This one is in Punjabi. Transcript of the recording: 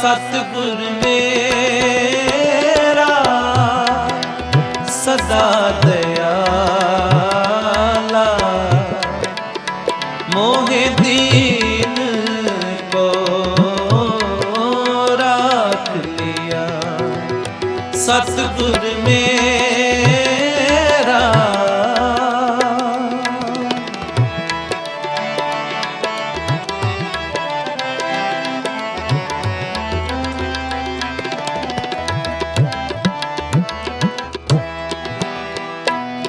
ਸਤਿਗੁਰ ਮੇਰਾ ਸਦਾ ਦਇਆਲਾ। ਮੋਹਿ ਦੀਨ ਕੋ ਰਾਖ ਲਿਆ। ਸਤਿਗੁਰ ਮੇਰਾ